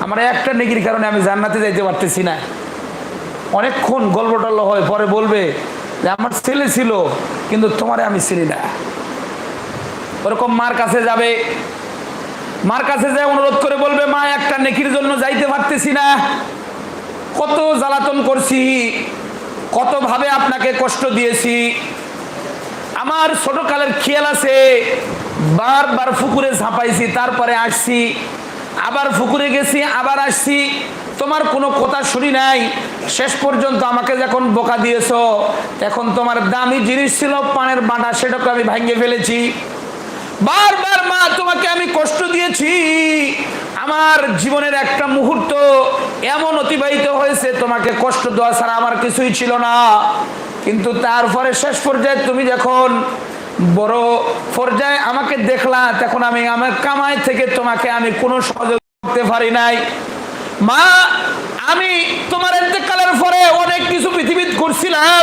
আমার একটা নেকির কারণে আমি জান্নাতে যাইতে পারতেছি না। অনেকক্ষণ গল্প টল্প হয়, পরে বলবে যে আমার ছেলে ছিল, কিন্তু তোমারে আমি চিনি না। ওরকম মার কাছে যাবে। মার কাছে যায় অনুরোধ করে বলবে, মা, একটা নেকির জন্য যাইতে পারতেছি না। কত জ্বালাতন করছি কতভাবে আপনাকে কষ্ট দিয়েছি। আমার ছোটকালের খেয়াল আছে, বারবার পুকুরে ঝাঁপাইছি, তারপরে আসছি। আবার পুকুরে গেছি, আবার আসছি। তোমার কোনো কথা শুনি নাই। শেষ পর্যন্ত আমাকে যখন বোকা দিয়েছ এখন তোমার দামি জিনিস ছিল, পানের বাঁটা, সেটাকে আমি ভাঙিয়ে ফেলেছি। বারবার মা, তোমাকে আমি কষ্ট দিয়েছি। আমার জীবনের একটা মুহূর্ত এমন অতিবাহিত হয়েছে, তোমাকে কষ্ট দেওয়া ছাড়া আমার কিছুই ছিল না। কিন্তু তারপরে শেষ পর্যায়ে তুমি যখন বড় পর্যায়ে আমাকে দেখলা, তখন আমি আমার কামাই থেকে তোমাকে আমি কোনো সহযোগ করতে পারি নাই। মা আমি তোমার এতেকালের পরে অনেক কিছু পৃথিবীত করছিলাম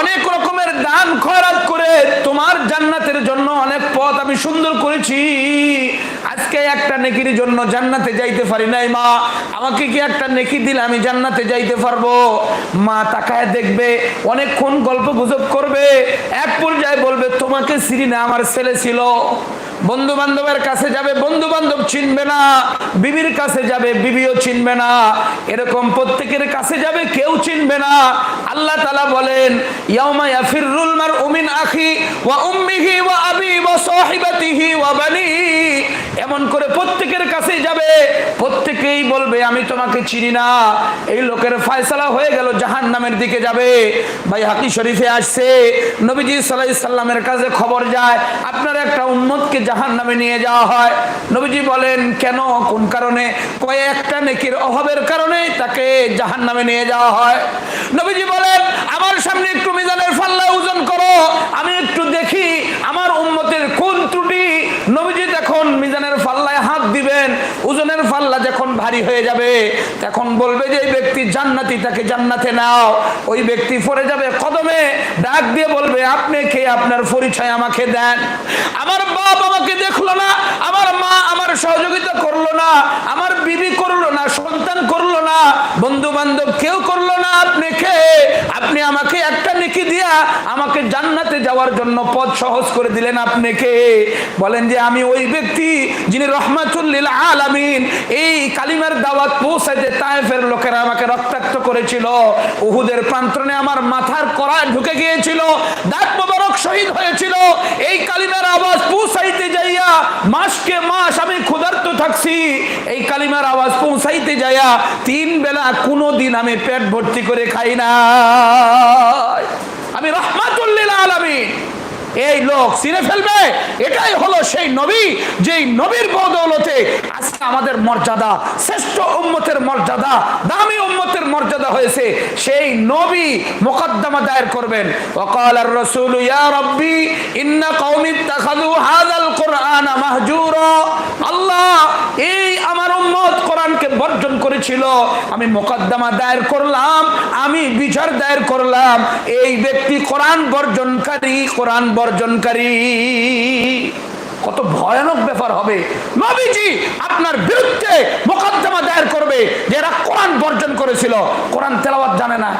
অনেক রকমের দান খয়রাত করে তোমার জান্নাতের জন্য অনেক পথ আমি সুন্দর করেছি। আজকে একটা নেকির জন্য জান্নাতে যাইতে পারি নাই, মা। আমাকে কি একটা নেকি দিলে আমি জান্নাতে যাইতে পারব? মা তাকায় দেখবে, অনেকক্ষণ গল্প গুজব করবে, এক পর্যায়ে বলবে, তোমাকে সিরি না আমার ছেলে ছিল। বন্ধু বান্ধবের কাছে যাবে বন্ধু বান্ধব চিনবে না, বিবির কাছে যাবে, বিবিও চিনবে না। এরকম প্রত্যেকের কাছে যাবে, কেউ চিনবে না। আল্লাহ তালা বলেন, ইয়াউমা ইয়াফিরুল মার উমিন আখি ওয়া উম্মিহি ওয়া আবি ওয়া সাহিবাতিহি ওয়া বানি এমন করে প্রত্যেকের কাছে যাবে। প্রত্যেকেই বলবে, আমি তোমাকে চিনি না। এই লোকের ফয়সালা হয়ে গেল জাহান নামের দিকে যাবে। ভাই, হাকি শরীফে আসছে। নবীজি সাল্লাহ সাল্লামের কাছে খবর যায়, আপনার একটা উন্মতকে জাহান নামে নিয়ে যাওয়া হয়। নবীজি বলেন, কেন? কোন কারণে? কয়েকটা নেকির অভাবের কারণে তাকে জাহান নামে নিয়ে যাওয়া হয়। নবীজি বলেন, আমার সামনে একটু মিজানের ফাল্লা ওজন করো, আমি একটু দেখি আমার উন্মতের কোন ত্রুটি নবীজি তখন মিজানের ফাল্লায় হাত দিবেন ওজনের ফাল্লা যখন ভারী হয়ে যাবে, তখন বলবে যে এই ব্যক্তি জান্নাতি, তাকে জান্নাতে নাও। ওই ব্যক্তি পড়ে যাবে কদমে, ডাক দিয়ে বলবে, আপনি কে? আপনার পরিচয় আমাকে দেন। আমার বাপ আমাকে দেখল না, আমার মা আমার সহযোগিতা করল না, আমার বিবি করল না, সন্তান করল না বন্ধু বান্ধব কেউ করল না, আপনি কে? আপনি আমাকে একটা দিয়া আমাকে জান্নাতে যাওয়ার জন্য পথ সহজ করে দিলেন আপনি কে? বলেন যে আমি ওই ব্যক্তি যিনি রহমাতুল্লিল আলামিন এই কালিমার দাওয়াত পৌঁছাইতে তায়েফের লোকেরা আমাকে রক্তাক্ত করেছিল। উহুদের প্রান্তনে আমার মাথার কড়া ঢুকে গিয়েছিল, দাঁত মোবারক শহীদ হয়েছিল। এই কালিমার আওয়াজ পৌঁছাইতে যাইয়া মাসকে মাস আমি ক্ষুধার্ত থাকছি। এই কালিমার আওয়াজ পৌঁছাইতে যাইয়া তিন বেলা কোনো দিন আমি পেট ভর্তি করে খাই না আমি রহমাতুল্লিল আলামিন। এই লোক চিনে ফেলবে। এটাই হলো সেই নবী, যেই নবীর বদৌলতে আজকে আমাদের মর্যাদা, শ্রেষ্ঠ উম্মতের মর্যাদা, দামি উম্মতের মর্যাদা হয়েছে। সেই নবী মোকদ্দমা দায়ের করবেন। ওয়াকাল আর রাসূল ইয়া রাব্বি, ইন্না কওমি ইত্তাখাযু হাযাল কুরআন মাহজুরা। আল্লাহ, এই বর্জন করেছিল। আমি মোকদ্দমা দায়ের করলাম, আমি বিচার দায়ের করলাম। এই ব্যক্তি কোরআন বর্জনকারী কোরআন বর্জনকারী। কত ভয়ানক ব্যাপার হবে। নবীজি আপনার বিরুদ্ধে মোকদ্দমা দায়ের করবে যে এরা কোরআন বর্জন করেছিল। কোরআন তেলাওয়াত জানে না।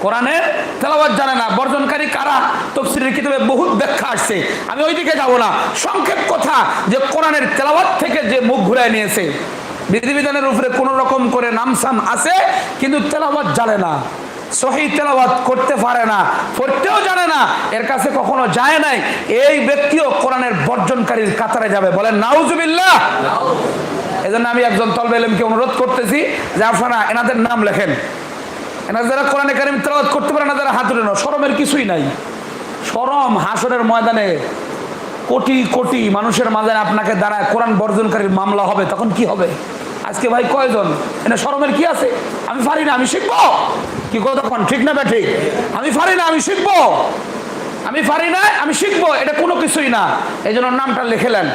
কোরআনের তেলাওয়াত জানে না। বর্জনকারী কারা? তফসিলের কিতাবে বহুত ব্যাখ্যা আসছে। আমি ওইদিকে যাব না। সংক্ষেপ কথা, যে কোরআনের তেলাওয়াত থেকে যে মুখ ঘুরায় নিয়েছে। বিধিবিধানের উপরে কোন রকম করে নামসাম আছে, কিন্তু তেলাওয়াত জানে না। সহি তেলাওয়াত করতে পারে না, পড়তেও জানে না, এর কাছে কখনো যায় নাই। এই ব্যক্তিও কোরআনের বর্জনকারীর কাতারে যাবে। বলেন, নাউজুবিল্লাহ। এজন্য আমি একজন তলবেলেমকে অনুরোধ করতেছি যে আপনারা এনাদের নাম লেখেন। এনারা যারা কোরআনে কারিম তেলাওয়াত করতে পারে না যারা হাত তুলে সরমের কিছুই নাই। সরম হাসরের ময়দানে কোটি কোটি মানুষের মাঝে আপনাকে দাঁড়ায় কোরআন বর্জনকারীর মামলা হবে, তখন কি হবে? আজকে ভাই কয়জন? এটা সরমের কি আছে? আমি পারি না, আমি শিখব। কি কন, ঠিক না ঠিক আমি পারি না, আমি শিখব। আমি পারি না, আমি শিখব। এটা কোনো কিছুই না। এই জন্য নামটা লিখেলেন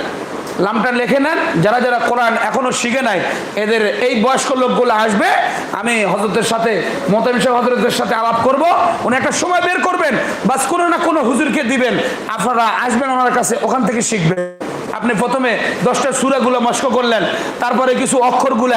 নামটা লিখে নেন। যারা যারা কোরআন এখনও শিখে নাই, এদের এই বয়স্ক লোকগুলো আসবে। আমি হজরতের সাথে মোতামিম সাহেব হজরতের সাথে আলাপ করব। উনি একটা সময় বের করবেন। বাস কোনো না কোনো হুজুরকে দিবেন। আপনারা আসবেন ওনার কাছে, ওখান থেকে শিখবেন। আপনি প্রথমে দশটা সুরাগুলো মস্ক করলেন তারপরে কিছু অক্ষরগুলো